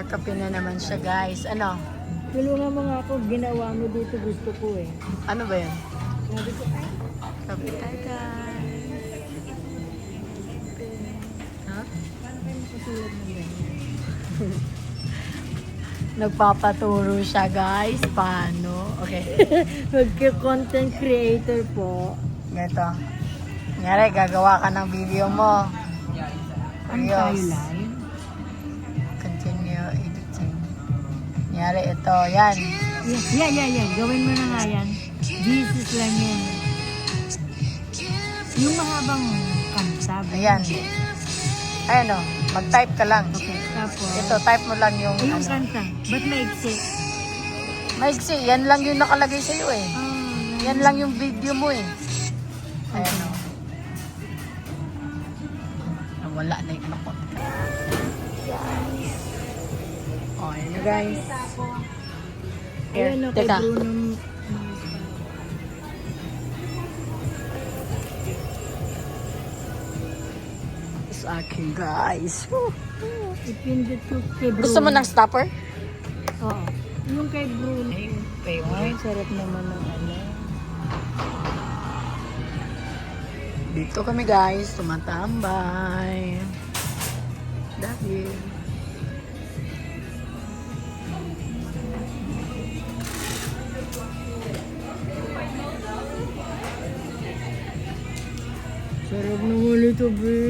Kakape na naman siya guys. Ano? Tulungan mo nga ako, ginawa mo dito gusto ko eh. Ano ba yun? Sabi ko, ay, Kape tayo guys. Ha? paano kayo masusulat ng ganyan? Nagpapaturo siya guys. Paano? Okay. Magka-content creator po. Ganito. Kunyari, gagawa ka ng video mo. Ano tayo live? Kunyari, ito. Yan. Yan, yan, yan, yan. Gawin mo na nga yan. Jesus lang yan. Yung mahabang kanta. Ayan. Ayan o. Mag-type ka lang. Okay, tapos. Ito, type mo lang yung Yung ano. kanta. Ba't maiksi? Maiksi, yan lang yung nakalagay sa'yo eh. Oh, Yan lang yung video mo eh. Ayan o. Wala na yung nakot. Oh, ayan na guys. Here, Ayan o, kay teka. Bruno. Sa akin guys. Woo. Ipindot ko kay Bruno. Gusto mo ng stopper? Oo. Yung kay Bruno. Ay, Ay, sarap naman ng ano. Dito kami guys, tumatambay. Dahil. Sarap naman ito, babe.